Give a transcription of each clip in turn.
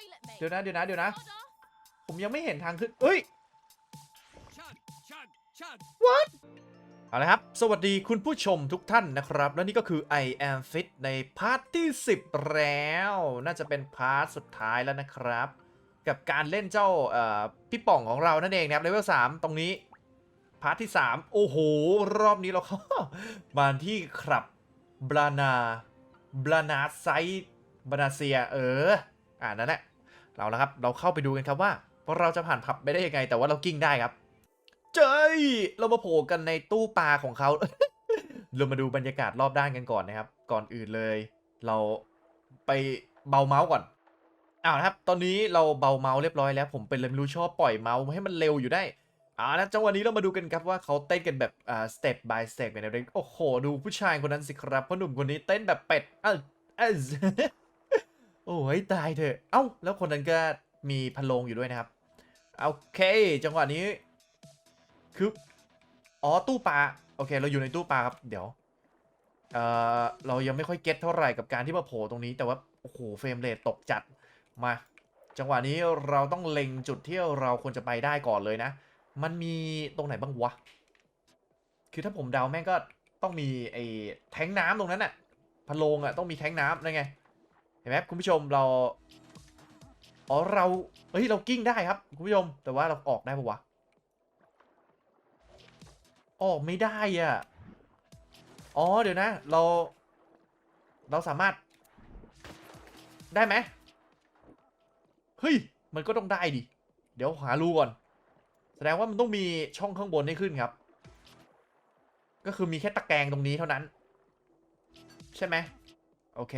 toilet, mate. เดี๋ยวนะเดี๋ยวนะเดี๋ยวนะ Order. ผมยังไม่เห็นทางขึ้นเอ้ย Chug, chug, chug. เอาละครับ สวัสดีคุณผู้ชมทุกท่านนะครับ และนี่ก็คือ I am fit ในพาร์ทที่ 10 แล้ว น่าจะเป็นพาร์ทสุดท้ายแล้วนะครับ กับการเล่นเจ้าเอ่อพี่ป่องของเรานั่นเองนะครับเลเวล3ตรงนี้พาร์ทที่ 3 โอ้โห รอบนี้เราเข้ามาที่ครับบลานาบลานาไซบานาเซีย เออ อ่านั่นแหละ เราแล้วครับ เราเข้าไปดูกันครับว่าเราจะผ่านผับไปได้ยังไง แต่ว่าเรากิ้งได้ครับ เจ้ยเรามาโผล่กันในตู้ปลาของเขา เรามาดูบรรยากาศรอบด้านกันก่อนนะครับ ก่อนอื่นเลย เราไปเบาเมาส์ก่อนอ้าวนะครับ ตอนนี้เราเบาเมาส์เรียบร้อยแล้ว ผมเป็นเลมรู้ชอบปล่อยเมาส์ให้มันเร็วอยู่ได้อ่าแล้วจังหวะนี้เรามาดูกันครับว่าเขาเต้นกันแบบอ่า step by step เป็นอะไรโอ้โห ดูผู้ชายคนนั้นสิครับพ่อหนุ่มคนนี้เต้นแบบเป็ดเอ้าเอ้าโอ้ยตายเถอะ เอ้า แล้วคนนั้นก็มีพันโลงอยู่ด้วยนะครับ โอเค จังหวะนี้ คือ อ๋อ ตู้ปลา โอเค เราอยู่ในตู้ปลาครับ เดี๋ยว เอ่อ เรายังไม่ค่อยเก็ตเท่าไหร่กับการที่มาโผล่ตรงนี้ แต่ว่า โอ้โห เฟรมเรทตกจัด มา จังหวะนี้เราต้องเล็งจุดที่เราควรจะไปได้ก่อนเลยนะ มันมีตรงไหนบ้างวะ คือถ้าผมเดาแม่งก็ต้องมีไอ้แทงน้ำตรงนั้นน่ะพันโลงอะต้องมีแทงน้ำนั่นไง เห็นไหมคุณผู้ชมเราอ๋อเราเฮ้ยเรากิ้งได้ครับคุณผู้ชมแต่ว่าเราออกได้ปะวะออกไม่ได้อะอ๋อเดี๋ยวนะ เรา เราสามารถได้ไหมเฮ้ยมันก็ต้องได้ดิเดี๋ยวหารูก่อน แสดงว่ามันต้องมีช่องข้างบนให้ขึ้นครับ ก็คือมีแค่ตะแกรงตรงนี้เท่านั้น ใช่ไหม โอเค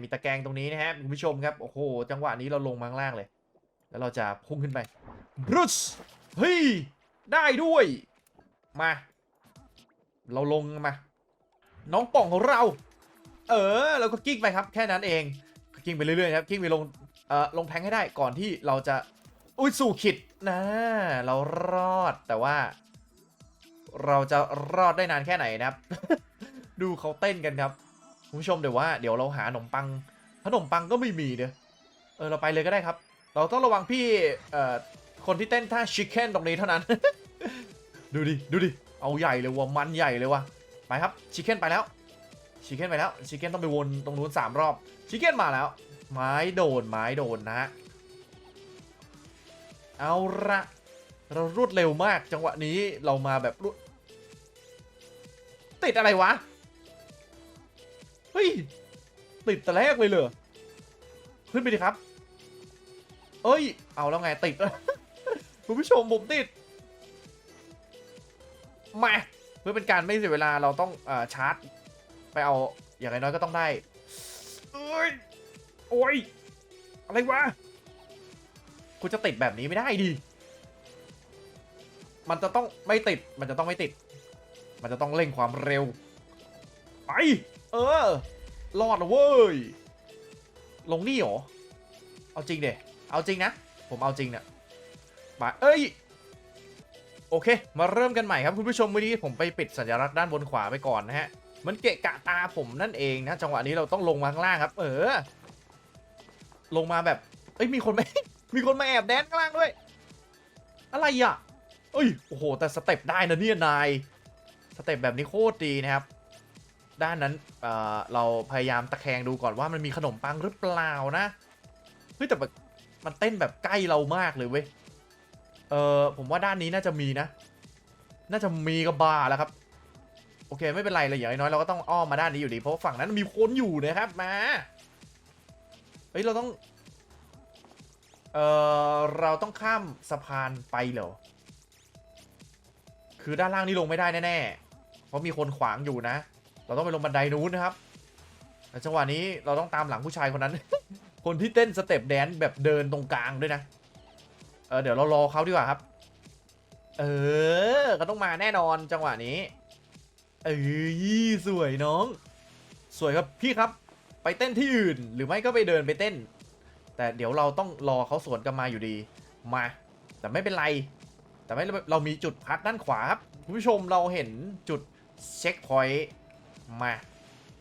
มีตะแกรงตรงนี้นะฮะคุณผู้ชมครับ โอ้โห จังหวะนี้เราลงมาข้างล่างเลย แล้วเราจะพุ่งขึ้นไปรุสเฮ้ย ได้ด้วย มา เราลงมา น้องป่องของเรา เออ เราก็กิ้งไปครับ แค่นั้นเองก็กิ้งไปเรื่อยๆครับ กิ้งไปลง เอ่อ ลงแทงให้ได้ ก่อนที่เราจะ อุ้ย สู่ขิดนะ เรารอด แต่ว่า เราจะรอดได้นานแค่ไหนนะครับ ดูเขาเต้นกันครับ คุณผู้ชมเดี๋ยวว่าเดี๋ยวเราหาขนมปังขนมปังก็ไม่มีเด้อเออเราไปเลยก็ได้ครับ เราต้องระวังพี่เอ่อคนที่เต้นท่าชิคเก้นตรงนี้เท่านั้น ดูดิดูดิเอาใหญ่เลยว่ะมันใหญ่เลยว่ะไปครับชิคเก้นไปแล้วชิคเก้นไปแล้วชิคเก้นต้องไปวนตรงนู้นสามรอบชิคเก้นมาแล้ว ไม้โดนไม้โดนนะฮะเอาละเรารวดเร็วมากจังหวะนี้เรามาแบบรวดติดอะไรวะ เฮ้ย ติดแต่แรกเลยเหรอ ขึ้นไปดิครับ เอ้ย เอาแล้วไงติดคุณผู้ชมผมติด มาเพื่อเป็นการไม่เสียเวลาเราต้องอชาร์จ ไปเอาอย่างน้อยก็ต้องได้เอ้ยโอ้ย อะไรวะคุณจะติดแบบนี้ไม่ได้ดิ มันจะต้องไม่ติด มันจะต้องไม่ติด มันจะต้องเร่งความเร็ว ไป เออ รอดแล้วเว้ย ลงนี่หรอ เอาจริงเดเอาจริงนะ ผมเอาจริงเนี่ยมาเอ้ย โอเค มาเริ่มกันใหม่ครับคุณผู้ชมวันนี้ผมไปปิดสัญลักษณ์ด้านบนขวาไปก่อนนะฮะ มันเกะกะตาผมนั่นเองนะ จังหวะนี้เราต้องลงมาข้างล่างครับ เออ ลงมาแบบ เอ้ยมีคนไม่มีคนมาแอบแดนข้างล่างด้วย อะไรอะ เอ้ย โอ้โห แต่สเต็ปได้นะเนี่ยนาย สเต็ปแบบนี้โคตรดีนะครับ ด้านนั้นเอ่อเราพยายามตะแคงดูก่อนว่ามันมีขนมปังหรือเปล่านะเฮ้ยแต่แบบมันเต้นแบบใกล้เรามากเลยเว้ยเออผมว่าด้านนี้น่าจะมีนะ น่าจะมีกับบาแล้วครับ โอเคไม่เป็นไรเลยอย่างน้อยเราก็ต้องอ้อมมาด้านนี้อยู่ดีเพราะฝั่งนั้นมีคนอยู่นะครับมาเฮ้ยเราต้องเออเราต้องข้ามสะพานไปเหรอคือด้านล่างนี่ลงไม่ได้แน่ๆเพราะมีคนขวางอยู่นะ เราต้องไปลงบันไดนู้นนะครับจังหวะนี้เราต้องตามหลังผู้ชายคนนั้น คนที่เต้นสเต็ปแดนซ์แบบเดินตรงกลางด้วยนะ เออเดี๋ยวเรารอเขาดีกว่าครับ เออก็ต้องมาแน่นอนจังหวะนี้ เออสวยน้อง สวยครับพี่ครับ ไปเต้นที่อื่น หรือไม่ก็ไปเดินไปเต้น แต่เดี๋ยวเราต้องรอเขาสวนกลันมาอยู่ดีมา แต่ไม่เป็นไร แต่ไม่เรามีจุดพักด้านขวาครับคุณผู้ชมเราเห็นจุดเช็คพอยต์ มา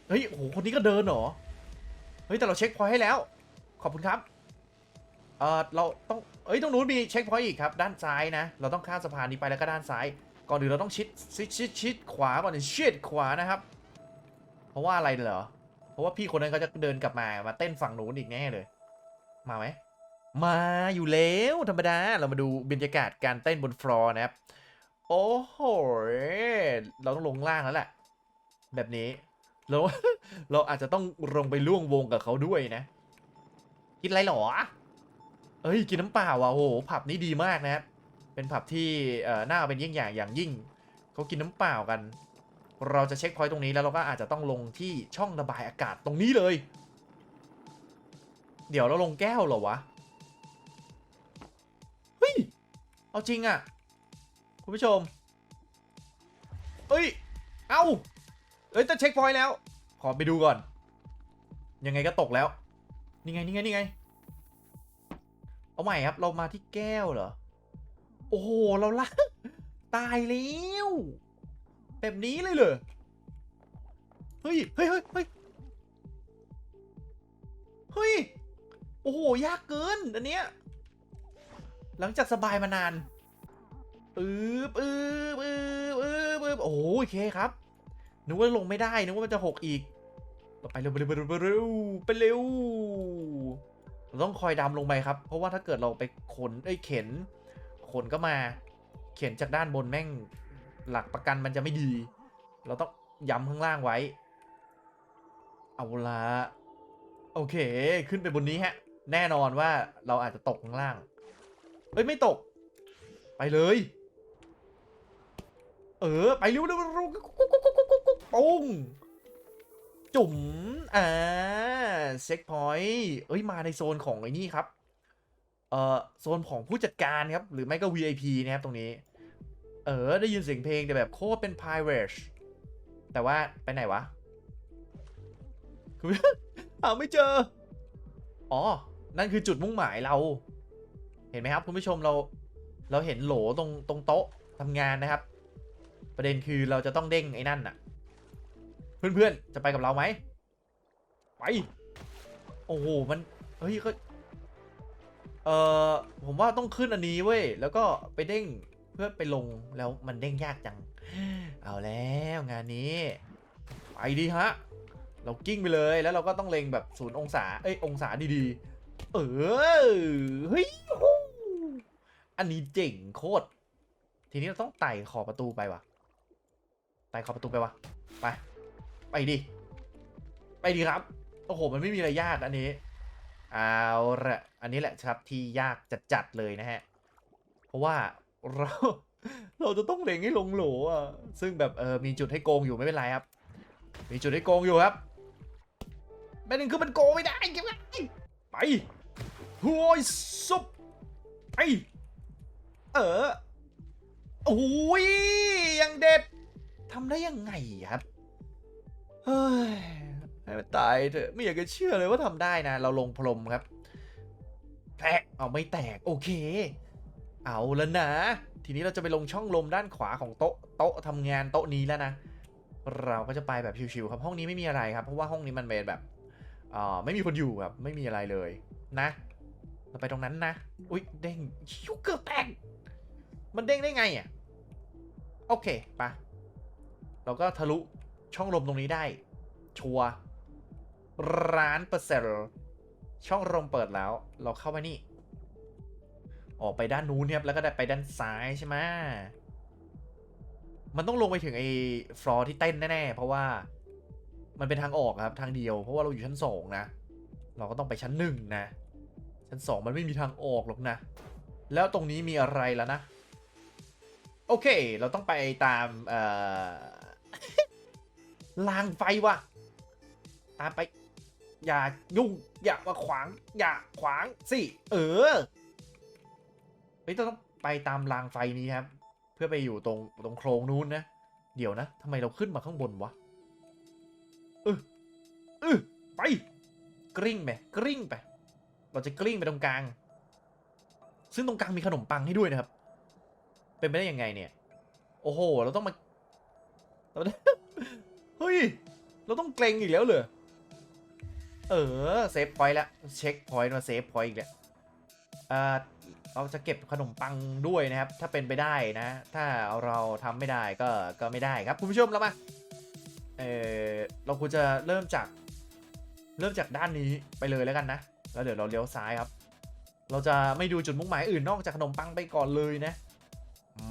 เฮ้ยโอ้โหคนนี้ก็เดินเหรอเฮ้ยแต่เราเช็คพอยต์ให้แล้ว ขอบคุณครับเออเราต้องเอ้ยตรงนู้นมีเช็คพอยต์อีกครับด้านซ้ายนะ เราต้องข้ามสะพานนี้ไปแล้วก็ด้านซ้าย ก่อนอื่นเราต้องชิดชิดชิดชิดขวาก่อนชิดขวานะครับ เพราะว่าอะไรเหรอเพราะว่าพี่คนนั้นเขาจะเดินกลับมามาเต้นฝั่งนู้นอีกแน่เลย มาไหมมาอยู่แล้วธรรมดาเรามาดูบรรยากาศการเต้นบนฟลอร์นะครับโอ้โหเราต้องลงล่างแล้วแหละ แบบนี้เราเราอาจจะต้องลงไปล่วงวงกับเขาด้วยนะ กินอะไรหรอ เอ้ย กินน้ำเปล่าอะโอ้โหผับนี้ดีมากนะครับ เป็นผับที่เอ่อน่าเป็นยิ่งอย่างอย่างยิ่ง เขากินน้ำเปล่ากัน เราจะเช็คพอยต์ตรงนี้แล้วเราก็อาจจะต้องลงที่ช่องระบายอากาศตรงนี้เลย เดี๋ยวเราลงแก้วเหรอวะ เฮ้ย เอาจริงอะคุณผู้ชม เอ้ย เอ้า เอ้ยแต่เช็คพอยต์แล้ว ขอไปดูก่อน ยังไงก็ตกแล้ว นี่ไงนี่ไงนี่ไง เอาใหม่ครับ เรามาที่แก้วเหรอ โอ้โห เราละตายแล้วแบบนี้เลยเหรอ เฮ้ย เฮ้ยเฮ้ยเฮ้ยเฮ้ย โอ้โห ยากเกิน อันเนี้ย หลังจากสบายมานานอืบอืบอืบอืบอืบโอ้โอเคครับ นึกว่าลงไม่ได้ นึกว่ามันจะหกอีก ไปเร็วไปเร็วไปเร็วไปเร็วไปเร็วเราต้องคอยดำลงไปครับ เพราะว่าถ้าเกิดเราไปขนเอ้ยเข็น ขนก็มา เข็นจากด้านบนแม่ง หลักประกันมันจะไม่ดี เราต้องย้ำข้างล่างไว้ เอาละโอเค ขึ้นไปบนนี้ฮะ แน่นอนว่าเราอาจจะตกข้างล่าง เอ้ย ไม่ตก ไปเลย เออ ไปเร็วเร็วเร็วปุ้งจุ๋มอ่าเซ็กพอยต์เอ้ยมาในโซนของไอ้นี่ครับ เอ่อโซนของผู้จัดการครับ หรือไม่ก็ VIP นะครับตรงนี้ เออ ได้ยินเสียงเพลงแต่แบบโคตรเป็น pirate แต่ว่าไปไหนวะคือหาไม่เจอ อ๋อ นั่นคือจุดมุ่งหมายเรา เห็นไหมครับ คุณผู้ชมเรา เราเห็นโหลตรงตรงโต๊ะทำงานนะครับ ประเด็นคือเราจะต้องเด้งไอ้นั่นน่ะ เพื่อนๆ จะไปกับเราไหม ไป โอ้โห มัน เฮ้ยก็เออผมว่าต้องขึ้นอันนี้เว้ย แล้วก็ไปเด้งเพื่อไปลงแล้วมันเด้งยากจัง เอาแล้วงานนี้ ไปดีฮะ เรากิ้งไปเลยแล้วเราก็ต้องเล็งแบบศูนย์องศา เอ้ยองศาดีๆ เออเฮ้ยฮู้อันนี้เจ๋งโคตร ทีนี้เราต้องไต่ขอบประตูไปว่ะ ไต่ขอประตูไปวะ ไป ไปดิ ไปดีครับ โอ้โห มันไม่มีอะไรยากอันนี้ เอาละอันนี้แหละครับที่ยากจัดๆเลยนะฮะ เพราะว่าเรา เราจะต้องเล็งให้ลงโหลอะ ซึ่งแบบเออมีจุดให้โกงอยู่ไม่เป็นไรครับ มีจุดให้โกงอยู่ครับแม่นึงคือมันโกงไม่ได้ใช่ไหมไปหัวซุปไป เออโอ้ยยังเด็ด ทำได้ยังไงครับเฮ้ยให้มันตายเถอะไม่อยากจะเชื่อเลยว่าทำได้นะ เราลงพรมครับแตกเอาไม่แตก โอเค เอาแล้วนะ ทีนี้เราจะไปลงช่องลมด้านขวาของโต๊ะโต๊ะทำงานโต๊ะนี้แล้วนะ เราก็จะไปแบบชิวๆครับ ห้องนี้ไม่มีอะไรครับ เพราะว่าห้องนี้มันเป็นแบบอ่าไม่มีคนอยู่ครับไม่มีอะไรเลยนะ เราไปตรงนั้นนะ อุ๊ยเด้งชิวเกือบแตกมันเด้งได้ไงอะ โอเคไปะ เราก็ทะลุช่องลมตรงนี้ได้ ชัวร้านเปอร์เซ็นต์ช่องลมเปิดแล้ว เราเข้ามานี่ ออกไปด้านนู้นครับแล้วก็ได้ไปด้านซ้ายใช่ไหมมันต้องลงไปถึงไอ้ฟลอร์ที่เต้นแน่ๆ เพราะว่ามันเป็นทางออกครับทางเดียว เพราะว่าเราอยู่ชั้นสองนะ เราก็ต้องไปชั้นหนึ่งนะ ชั้นสองมันไม่มีทางออกหรอกนะ แล้วตรงนี้มีอะไรแล้วนะ โอเค เราต้องไปตามเอ่อ รางไฟว่ะ ตามไป อย่ายุ่ง อย่ามาขวาง อย่าขวางสิ เออ เฮ้ยต้องไปตามรางไฟนี้ครับ เพื่อไปอยู่ตรงตรงโครงนู้นนะ เดี๋ยวนะทำไมเราขึ้นมาข้างบนวะเออเออไป กริ้งไปกริ้งไป เราจะกลิ้งไปตรงกลาง ซึ่งตรงกลางมีขนมปังให้ด้วยนะครับ เป็นไปได้ยังไงเนี่ย โอ้โห เราต้องมา เราเฮ้ย เราต้องเกรงอีกแล้วเหรอ เออ เซฟพอยต์แล้ว เช็คพอยต์มาเซฟพอยต์อีกแล้วเอ่อเราจะเก็บขนมปังด้วยนะครับ ถ้าเป็นไปได้นะ ถ้าเราทำไม่ได้ก็ก็ไม่ได้ครับ คุณผู้ชมเรามาเออเราควรจะเริ่มจาก เริ่มจากด้านนี้ไปเลยแล้วกันนะ แล้วเดี๋ยวเราเลี้ยวซ้ายครับ เราจะไม่ดูจุดมุ่งหมายอื่นนอกจากขนมปังไปก่อนเลยนะ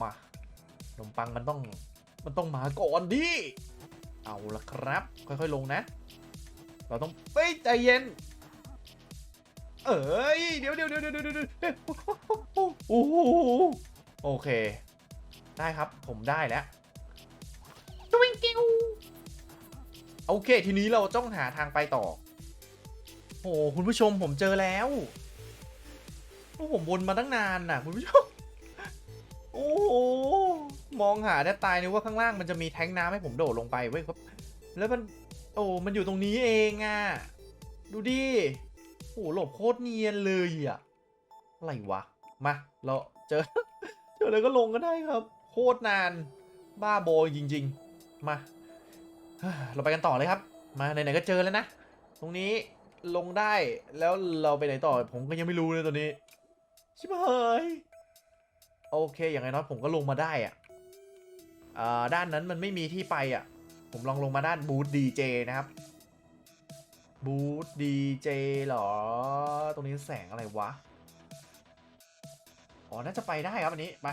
มา ขนมปังมันต้อง มันต้องมาก่อนดิ เอาละครับ ค่อยๆลงนะ เราต้องเฮ้ยใจเย็น เอ้ยเดี๋ยวเดี๋ยวเดี๋ยวเดี๋ยวเดี๋ยวเดี๋ยวเฮ้ยโอ้โหโอเค ได้ครับผมได้แล้วทวิงกิ้วโอเค ทีนี้เราต้องหาทางไปต่อ โอ้คุณผู้ชมผมเจอแล้วโอ้ผมวนมาตั้งนานน่ะ คุณผู้ชม โอ้ มองหาแทบตายนึกว่าข้างล่างมันจะมีแท้งน้ำให้ผมโดดลงไปเว้ยครับ แล้วมัน โอ้ มันอยู่ตรงนี้เองอะ ดูดิโอ้หลบโคตรเนียนเลยอะ อะไรวะ มา เราเจอ เจอเลยก็ลงก็ได้ครับ โคตรนาน บ้าโบยจริง ๆ มา เราไปกันต่อเลยครับ มาไหนๆก็เจอแล้วนะ ตรงนี้ลงได้ แล้วเราไปไหนต่อ ผมก็ยังไม่รู้เลยตอนนี้ ชิบหายโอเค อย่างไรน้อยผมก็ลงมาได้อะอ่า ด้านนั้นมันไม่มีที่ไปอะ ผมลองลงมาด้านบูธดีเจนะครับบูธดีเจหรอ ตรงนี้แสงอะไรวะ อ๋อ น่าจะไปได้ครับอันนี้ ไป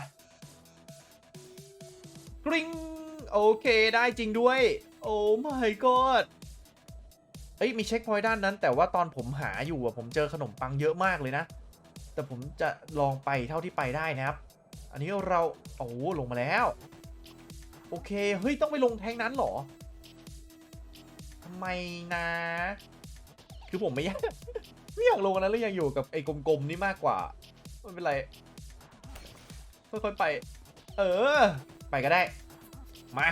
กริ๊งโอเคได้จริงด้วย โอ้ my god เอ้ย มีเช็คพอยต์ด้านนั้น แต่ว่าตอนผมหาอยู่อะผมเจอขนมปังเยอะมากเลยนะ แต่ผมจะลองไปเท่าที่ไปได้นะครับ อันนี้เรา โอ้ลงมาแล้ว โอเค เฮ้ย ต้องไปลงแทงนั้นหรอทำไมนะ คือผมไม่อยากไม่อยากลงนนั้นเลยอยากอยู่กับไอ้กลมๆนี่มากกว่าไม่เป็นไรค่อยๆไป เออ ไปก็ได้ มา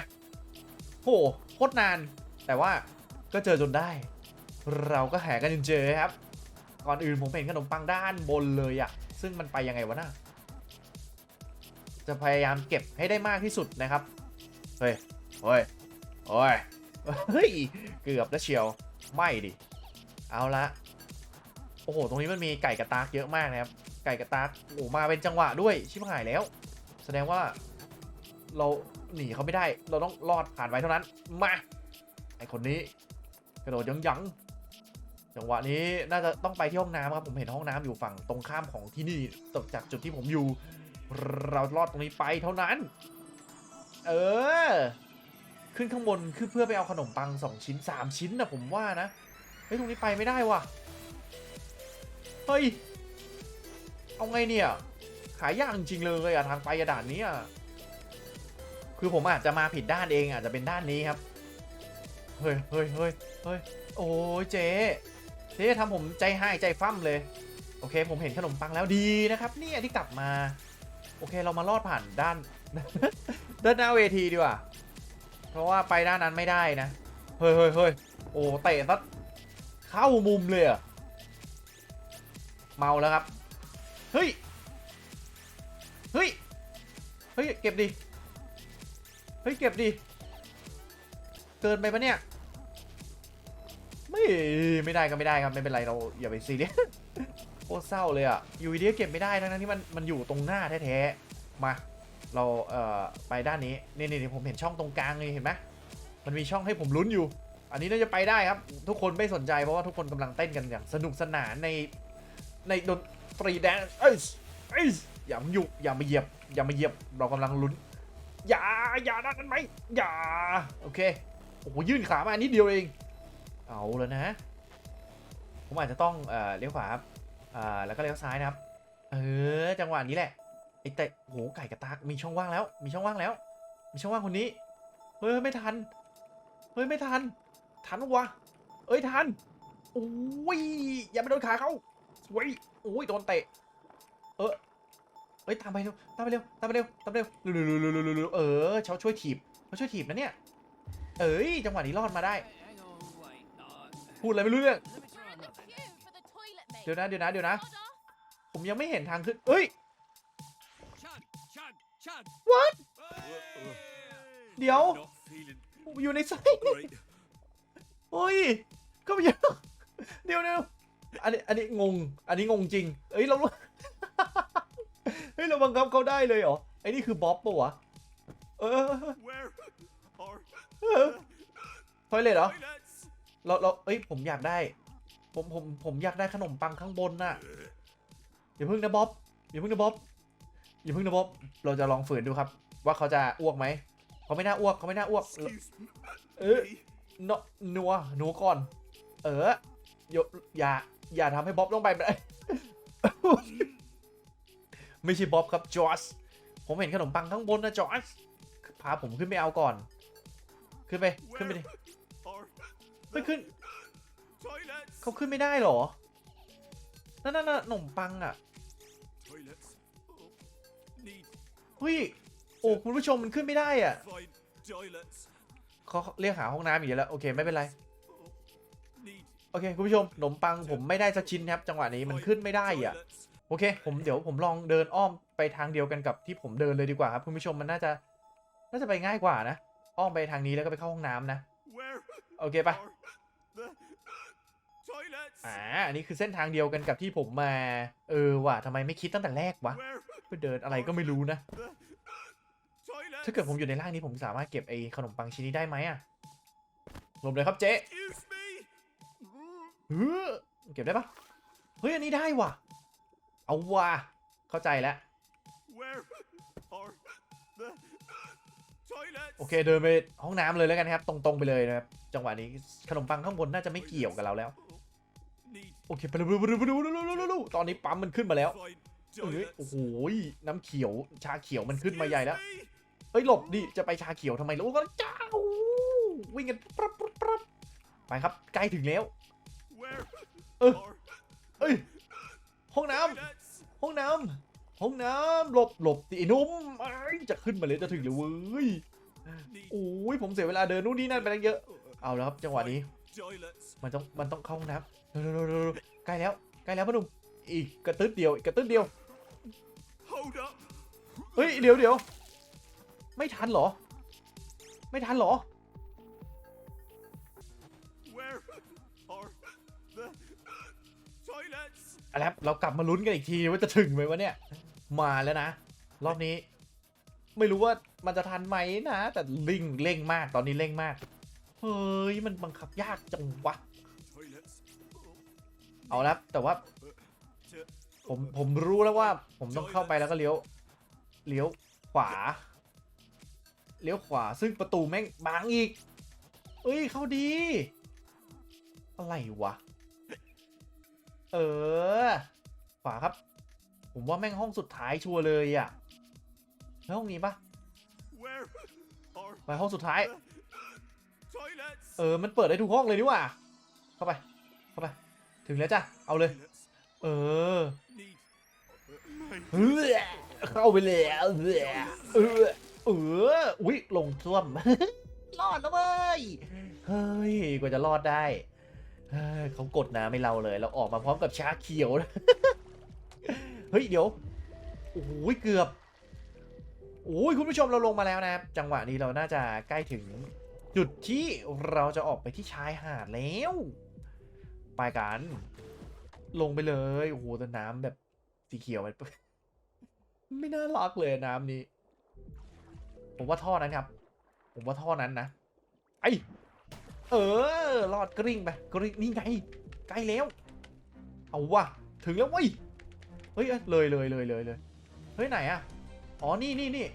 โหโคตรนาน แต่ว่าก็เจอจนได้ เราก็แหกันจนเจอครับ ก่อนอื่นผมเห็นขนมปังด้านบนเลยอะซึ่งมันไปยังไงวะน่ะจะพยายามเก็บให้ได้มากที่สุดนะครับ เฮ้ยเฮ้ยโอ้ยเฮ้ย เกือบแล้วเชียว ไม่ดิ เอาละ โอ้โห ตรงนี้มันมีไก่กระตากเยอะมากนะครับ ไก่กระตากโอ้มาเป็นจังหวะด้วย ชิบหายแล้ว แสดงว่า เราหนีเขาไม่ได้ เราต้องรอดผ่านไปเท่านั้น มา ไอคนนี้ กระโดดยังยังจังหวะนี้น่าจะต้องไปที่ห้องน้ำครับ ผมเห็นห้องน้ำอยู่ฝั่งตรงข้ามของที่นี่ตกจากจุดที่ผมอยู่ เรารอดตรงนี้ไปเท่านั้น เออ ขึ้นข้างบนคือเพื่อไปเอาขนมปังสองชิ้นสามชิ้นนะผมว่านะ เฮ้ย ตรงนี้ไปไม่ได้ว่ะ เฮ้ย เอาไงเนี่ยหายากจริงเลยอะทางไปอะด่านนี้อะคือผมอาจจะมาผิดด้านเองอาจจะเป็นด้านนี้ครับ เฮ้ยเฮ้ยเฮ้ยเฮ้ย โอ้ยเจ๊เจ๊ทำผมใจหายใจฟั่มเลย โอเค ผมเห็นขนมปังแล้วดีนะครับเนี่ยที่กลับมา โอเค เรามารอดผ่านด้าน ด้านหน้าเวทีดีกว่า เพราะว่าไปด้านนั้นไม่ได้นะ เฮ้ยเฮ้ยเฮ้ยโอ้เตะซะเข้ามุมเลยอะเมาแล้วครับ เฮ้ย เฮ้ย เฮ้ย เก็บดิ เฮ้ย เก็บดิ เกินไปปะเนี่ย ไม่ ไม่ได้ก็ไม่ได้ครับ ไม่เป็นไรเราอย่าไปซีเรียสโคตรเศร้าเลยอะอยู่ดีๆเก็บไม่ได้ทั้งนั้นที่มันมันอยู่ตรงหน้าแท้ๆ มา เราเอ่อไปด้านนี้นี่นี่ผมเห็นช่องตรงกลางเลยเห็นไหมมันมีช่องให้ผมลุ้นอยู่ อันนี้น่าจะไปได้ครับ ทุกคนไม่สนใจเพราะว่าทุกคนกำลังเต้นกันอย่างสนุกสนานในในดนตรีแดนเอ้ยเอ้ยอย่ามาอยู่อย่ามาเหยียบ อย่ามาเหยียบเรากำลังลุ้น อย่าอย่าด้านนั้นไหมอย่าโอเคโอ้โหยื่นขามานิดเดียวเอง เอาแล้วนะ ผมอาจจะต้องเอ่อเลี้ยวขวาครับอ่าแล้วก็เลี้ยวซ้ายนะครับเออจังหวะนี้แหละ ไอ้แต่โหไก่กระตากมีช่องว่างแล้ว มีช่องว่างแล้ว มีช่องว่างคนนี้เฮ้ยไม่ทันเฮ้ยไม่ทัน ทันวะเอ้ยทันโอ้ยอย่าไปโดนขาเขาสวยโอ้ยโดนเตะ เออเอ้ยตามไปเร็วตามไปเร็วตามไปเร็วตามไปเร็วเร็วเร็วเร็วเร็วเร็วเร็วเออเขาช่วยถีบเขาช่วยถีบนะเนี่ย เอ้ยจังหวะนี้รอดมาได้ Hang on, wait. Uh, พูดอะไรไม่รู้เรื่อง let me try We're in the another. queue for the toilet, mate. เดี๋ยวนะเดี๋ยวนะเดี๋ยวนะ Hold off. ผมยังไม่เห็นทางขึ้นเอ้ย Chug, chug, What? เดี๋ยว อยู่ในไส้ great. เฮ้ยก็ไม่ใช่เดี๋ยวเดี๋ยวอันนี้อันนี้งง อันนี้งงจริง เอ้ยเราเฮ้ยเราบังคับเขาได้เลยเหรอไอ้นี่คือบ๊อบปะวะเออเออทอยเลยเหรอเราเราเอ้ยผมอยากได้ ผมผมผมอยากได้ขนมปังข้างบนน่ะอย่าเพึ่งนะบ๊อบอย่าเพึ่งนะบ๊อบ อย่าพึ่งนะบ๊อบเราจะลองฝืนดูครับ ว่าเขาจะอ้วกไหมเขาไม่น่าอ้วกเขาไม่น่าอ้วก เออเนาะนัวหนูก่อน เอออย่าอย่าอย่าทำให้บ๊อบต้องไปไม่ใช่บ๊อบครับจอร์จผมเห็นขนมปังข้างบนนะจอร์จพาผมขึ้นไปเอาก่อน ขึ้นไปขึ้นไปดิไม่ขึ้นเขาขึ้นไม่ได้เหรอนั่นนั่นขนมปังอะ เฮ้ยโอ้คุณผู้ชมมันขึ้นไม่ได้อะเขาเรียกหาห้องน้ำอีกแล้วโอเคไม่เป็นไรโอเคคุณผู้ชมขนมปังผมไม่ได้สักชิ้นครับ จังหวะนี้มันขึ้นไม่ได้อะโอเค ผมเดี๋ยวผมลองเดินอ้อมไปทางเดียวกันกับที่ผมเดินเลยดีกว่าครับคุณผู้ชมมันน่าจะน่าจะไปง่ายกว่านะ อ้อมไปทางนี้แล้วก็ไปเข้าห้องน้ำนะ โอเคไป อ่าอันนี้คือเส้นทางเดียวกันกับที่ผมมา เออว่ะทำไมไม่คิดตั้งแต่แรกวะ Where ไปเดินอะไรก็ไม่รู้นะ the toilets? ถ้าเกิดผมอยู่ในร่างนี้ผมสามารถเก็บไอ้ขนมปังชิ้นนี้ได้ไหมอะลมเลยครับเจ๊ Excuse me. เฮ้อเก็บได้ปะเฮ้ยอันนี้ได้ว่ะ เอาว่ะเข้าใจแล้ว Where are the toilets? โอเคเดินไปห้องน้ำเลยแล้วกันครับ ตรงๆไปเลยนะครับ จังหวะนี้ขนมปังข้างบนน่าจะไม่เกี่ยวกับเราแล้ว Need โอเคไปเร็วๆๆๆๆตอนนี้ปั๊มมันขึ้นมาแล้วเอ้ยโอ้โหน้ำเขียวชาเขียวมันขึ้นมาใหญ่แล้วเฮ้ยหลบดิจะไปชาเขียวทำไมลูกก็จ้าวิ่งกันปรับปรับปรับไปครับใกล้ถึงแล้ว Where Uh. are เอ้ยห้องน้ำห้องน้ำห้องน้ำหลบหลบดิไอ้หนุ่มจะขึ้นมาเลยจะถึงเลยเว้ยโอ้ยผมเสียเวลาเดินนู่นนี่นั่นไปตั้งเยอะเอาแล้วครับจังหวะนี้มันต้องมันต้องเข้าห้องน้ำ เร็วเร็วเร็วเร็วใกล้แล้วใกล้แล้วพ่อหนุ่มอีกกระตึ๊ดเดียวอีกกระตึ๊ดเดียว Hold up. เฮ้ยเดี๋ยวเดี๋ยวไม่ทันเหรอ ไม่ทันเหรอ Where are the toilets? อะไรครับเรากลับมาลุ้นกันอีกทีว่าจะถึงไหมวะเนี่ย มาแล้วนะ รอบนี้ ไม่รู้ว่ามันจะทันไหมนะ แต่ลิงเร่งมากตอนนี้เร่งมาก เฮ้ย มันบังคับยากจังวะ Toilets. เอาละแต่ว่า ผมผมรู้แล้วว่า ผมต้องเข้าไปแล้วก็เลี้ยว เลี้ยวขวา เลี้ยวขวาซึ่งประตูแม่งบังอีก เอ้ยเข้าดี อะไรวะ เออ ขวาครับ ผมว่าแม่งห้องสุดท้ายชัวร์เลยอะแล้วห้องนี้ปะไปห้องสุดท้าย เออ มันเปิดได้ทุกห้องเลยนี่หว่า เข้าไป เข้าไป ถึงแล้วจ้ะ เอาเลย Toilets เออ need my เฮ้ยเข้าไปแล้วเออเออเอออุ้ยลงท่วม รอดแล้วเว้ย เฮ้ย กว่าจะรอดได้เฮ้ยเขากดน้ำให้เราเลย เราออกมาพร้อมกับชาเขียวนะเฮ้ย เดี๋ยว โอ้ย เกือบ โอ้ย คุณผู้ชมเราลงมาแล้วนะครับ จังหวะนี้เราน่าจะใกล้ถึง จุดที่เราจะออกไปที่ชายหาดแล้ว ไปกัน ลงไปเลยโอ้โหแต่น้ำแบบสีเขียวมันไม่น่ารักเลยน้ำนี้ ผมว่าท่อนั้นครับ ผมว่าท่อนั้นนะไอเออรอดกริ่งไปกริ่งนี่ไงใกล้แล้ว เอาวะถึงแล้วเว้ยเฮ้ยเลยเลยเลยเลยเลยเฮ้ยไหนอะอ๋อนี่นี่นี่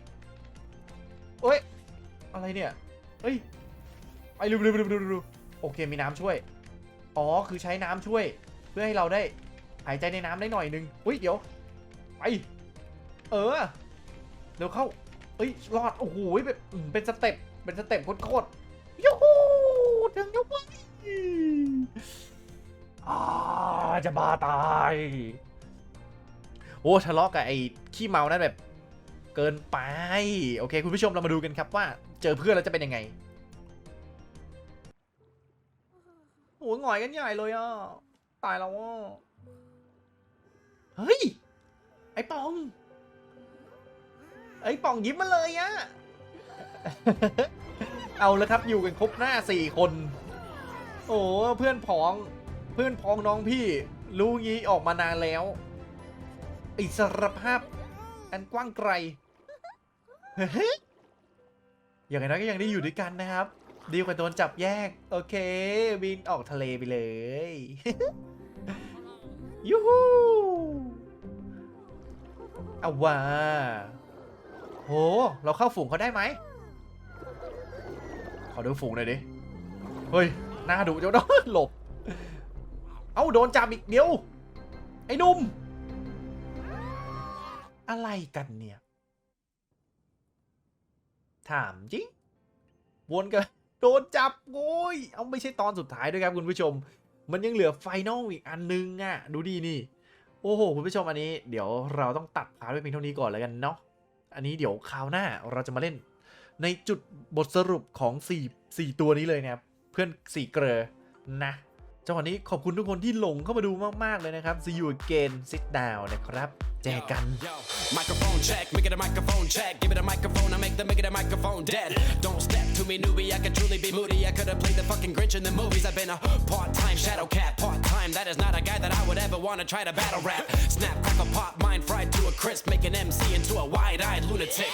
เอ้ยอะไรเนี่ยเฮ้ยไปเร็วเร็วเร็วเร็วเร็วโอเคมีน้ำช่วย อ๋อ คือใช้น้ำช่วย เพื่อให้เราได้หายใจในน้ำได้หน่อยนึง อุ้ยเดี๋ยว ไป เออ เดี๋ยวเข้า เอ้ย รอด โอ้โหแบบเป็นสเต็ป เป็นสเต็ปโคตรยูฮูถึงแล้วเว้ยอ่าจะบ้าตาย โอ้ทะเลาะกับไอ้ขี้เมานั่นแบบ เกินไป โอเค คุณผู้ชมเรามาดูกันครับว่า เจอเพื่อนแล้วจะเป็นยังไง โอ้ยหงอยกันใหญ่เลยอะ ตายแล้วอะ เฮ้ย ไอ้ปอง ไอ้ปองยิ้มมาเลยอะเอาแล้วครับอยู่กันครบหน้าสี่คน โอ้เพื่อนพ้อง เพื่อนพ้องน้องพี่ รู้งี้ออกมานานแล้ว อิสรภาพ อันกว้างไกลเฮ้ยอย่างไรก็ยังได้อยู่ด้วยกันนะครับ ดีกว่าโดนจับแยก โอเค บินออกทะเลไปเลย ยูฮูเอาว่าโห เราเข้าฝูงเขาได้ไหม ขอดูฝูงหน่อยดิ เฮ้ย หน้าดุเจ้าน้อหลบ เอ้า โดนจับอีกเดียว ไอ้นุ่ม อะไรกันเนี่ย ถามจริง วนกัน โดนจับโอ้ยเอาไม่ใช่ตอนสุดท้ายด้วยครับคุณผู้ชม มันยังเหลือไฟนอลอีกอันนึงอะ ดูดีนี่ โอ้โห คุณผู้ชมอันนี้ เดี๋ยวเราต้องตัดพาร์ทไว้เพียงเท่านี้ก่อนแล้วกันเนาะ อันนี้เดี๋ยวคราวหน้าเราจะมาเล่น ในจุดบทสรุปของ 4 4 ตัวนี้เลยนะครับ เพื่อน 4 เกลอนะ จังหวะนี้ขอบคุณทุกคนที่หลงเข้ามาดูมาก ๆ เลยนะครับ See you again sit down นะครับ แจกัน microphone check, make it a microphone check. Give it a microphone, I make the make it a microphone dead. Don't step to me, newbie. I could truly be moody. I could have played the fucking Grinch in the movies. I've been a part-time shadow cat, part-time. That is not a guy that I would ever want to try to battle rap. Snap, crackle, pop, mind fried to a crisp, make an MC into a wide-eyed lunatic.